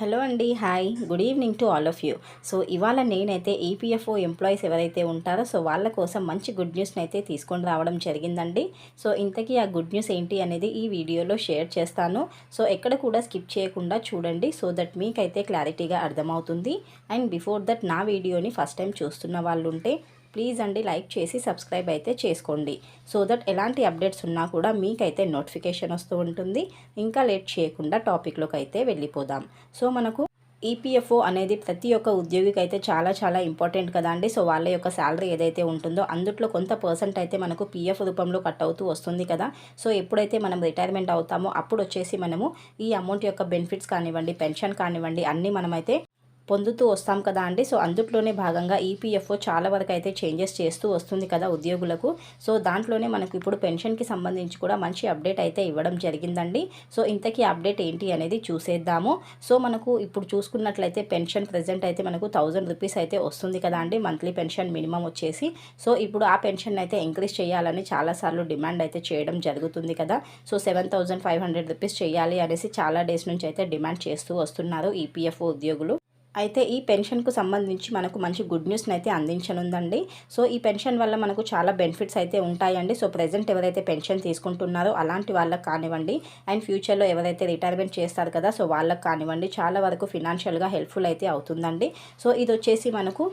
Hello అండి hi. Good evening to all of you. So ఇవాళ నేనైతే ఈపీఎఫ్ఓ ఎంప్లాయీస్ ఎవరైతే ఉంటారో సో వాళ్ళ కోసం మంచి గుడ్ న్యూస్ని అయితే తీసుకొని రావడం జరిగిందండి. సో ఇంతకీ ఆ గుడ్ న్యూస్ ఏంటి అనేది ఈ వీడియోలో షేర్ చేస్తాను. సో ఎక్కడ కూడా స్కిప్ చేయకుండా చూడండి. సో దట్ మీకైతే క్లారిటీగా అర్థమవుతుంది. అండ్ బిఫోర్ దట్ నా వీడియోని ఫస్ట్ టైం చూస్తున్న వాళ్ళు ఉంటే ప్లీజ్ అండి లైక్ చేసి సబ్స్క్రైబ్ అయితే చేసుకోండి. సో దట్ ఎలాంటి అప్డేట్స్ ఉన్నా కూడా మీకైతే నోటిఫికేషన్ వస్తూ ఉంటుంది. ఇంకా లేట్ చేయకుండా టాపిక్లోకి అయితే వెళ్ళిపోదాం. సో మనకు ఈపీఎఫ్ఓ అనేది ప్రతి ఒక్క ఉద్యోగికి అయితే చాలా చాలా ఇంపార్టెంట్ కదా అండి. సో వాళ్ళ యొక్క శాలరీ ఏదైతే ఉంటుందో అందుట్లో కొంత పర్సెంట్ అయితే మనకు పీఎఫ్ రూపంలో కట్ అవుతూ వస్తుంది కదా. సో ఎప్పుడైతే మనం రిటైర్మెంట్ అవుతామో అప్పుడు వచ్చేసి మనము ఈ అమౌంట్ యొక్క బెనిఫిట్స్ కానివ్వండి పెన్షన్ కానివ్వండి అన్నీ మనమైతే పొందుతూ వస్తాం కదా అండి. సో అందుట్లోనే భాగంగా ఈపీఎఫ్ఓ చాలా వరకు అయితే చేంజెస్ చేస్తూ వస్తుంది కదా ఉద్యోగులకు. సో దాంట్లోనే మనకు ఇప్పుడు పెన్షన్కి సంబంధించి కూడా మంచి అప్డేట్ అయితే ఇవ్వడం జరిగిందండి. సో ఇంతకీ అప్డేట్ ఏంటి అనేది చూసేద్దాము. సో మనకు ఇప్పుడు చూసుకున్నట్లయితే పెన్షన్ ప్రజెంట్ అయితే మనకు థౌజండ్ రూపీస్ అయితే వస్తుంది కదా అండి మంత్లీ పెన్షన్ మినిమం వచ్చేసి. సో ఇప్పుడు ఆ పెన్షన్ అయితే ఇంక్రీజ్ చేయాలని చాలాసార్లు డిమాండ్ అయితే చేయడం జరుగుతుంది కదా. So seven thousand five hundred rupees చేయాలి అనేసి చాలా డేస్ నుంచి అయితే డిమాండ్ చేస్తూ వస్తున్నారు ఈపీఎఫ్ఓ ఉద్యోగులు. అయితే ఈ పెన్షన్కు సంబంధించి మనకు మంచి గుడ్ న్యూస్ని అయితే అందించనుందండి. సో ఈ పెన్షన్ వల్ల మనకు చాలా బెనిఫిట్స్ అయితే ఉంటాయండి. సో ప్రజెంట్ ఎవరైతే పెన్షన్ తీసుకుంటున్నారో అలాంటి వాళ్ళకి కానివ్వండి. అండ్ ఫ్యూచర్లో ఎవరైతే రిటైర్మెంట్ చేస్తారు కదా సో వాళ్ళకి కానివ్వండి. చాలా వరకు ఫినాన్షియల్గా హెల్ప్ఫుల్ అయితే అవుతుందండి. సో ఇది వచ్చేసి మనకు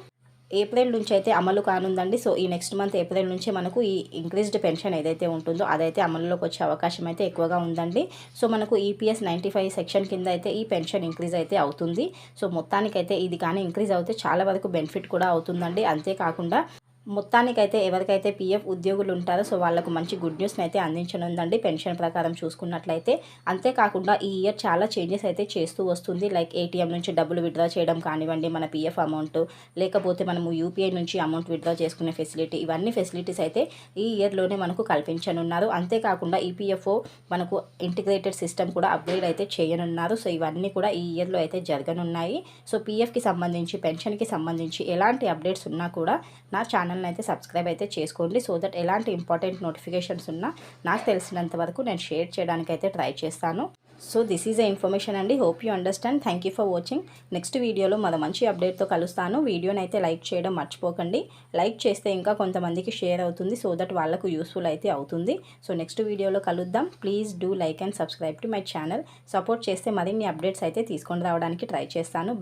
ఏప్రిల్ నుంచి అయితే అమలు కానుందండి. సో ఈ నెక్స్ట్ మంత్ ఏప్రిల్ నుంచి మనకు ఈ ఇంక్రీజ్డ్ పెన్షన్ ఏదైతే ఉంటుందో అదైతే అమలులోకి వచ్చే అవకాశం అయితే ఎక్కువగా ఉందండి. సో మనకు ఈపీఎస్ నైంటీ ఫైవ్ సెక్షన్ కింద అయితే ఈ పెన్షన్ ఇంక్రీజ్ అయితే అవుతుంది. సో మొత్తానికైతే ఇది కానీ ఇంక్రీజ్ అవుతే చాలా వరకు బెనిఫిట్ కూడా అవుతుందండి. అంతేకాకుండా మొత్తానికైతే ఎవరికైతే పీఎఫ్ ఉద్యోగులు ఉంటారో సో వాళ్ళకు మంచి గుడ్ న్యూస్ని అయితే అందించనుందండి పెన్షన్ ప్రకారం చూసుకున్నట్లయితే. అంతేకాకుండా ఈ ఇయర్ చాలా చేంజెస్ అయితే చేస్తూ వస్తుంది. లైక్ ఏటీఎం నుంచి డబ్బులు విత్డ్రా చేయడం కానివ్వండి మన పీఎఫ్ అమౌంట్. లేకపోతే మనము యూపీఐ నుంచి అమౌంట్ విత్డ్రా చేసుకునే ఫెసిలిటీ ఇవన్నీ ఫెసిలిటీస్ అయితే ఈ ఇయర్లోనే మనకు కల్పించనున్నారు. అంతేకాకుండా ఈపీఎఫ్ఓ మనకు ఇంటిగ్రేటెడ్ సిస్టమ్ కూడా అప్గ్రేడ్ అయితే చేయనున్నారు. సో ఇవన్నీ కూడా ఈ ఇయర్లో అయితే జరగనున్నాయి. సో పీఎఫ్కి సంబంధించి పెన్షన్కి సంబంధించి ఎలాంటి అప్డేట్స్ ఉన్నా కూడా నా ఛానల్ ఛానల్ని అయితే సబ్స్క్రైబ్ అయితే చేసుకోండి. సో దట్ ఎలాంటి ఇంపార్టెంట్ నోటిఫికేషన్స్ ఉన్నా నాకు తెలిసినంత వరకు నేను షేర్ చేయడానికి అయితే ట్రై చేస్తాను. So this is a information అండి. Hope you understand. Thank you for watching. Next వీడియోలో మరో మంచి అప్డేట్తో కలుస్తాను. వీడియోని అయితే లైక్ చేయడం మర్చిపోకండి. లైక్ చేస్తే ఇంకా కొంతమందికి షేర్ అవుతుంది. సో దట్ వాళ్ళకు యూస్ఫుల్ అయితే అవుతుంది. సో నెక్స్ట్ వీడియోలో కలుద్దాం. Please do like and subscribe to my channel. Support చేస్తే మరిన్ని అప్డేట్స్ అయితే తీసుకొని రావడానికి ట్రై చేస్తాను.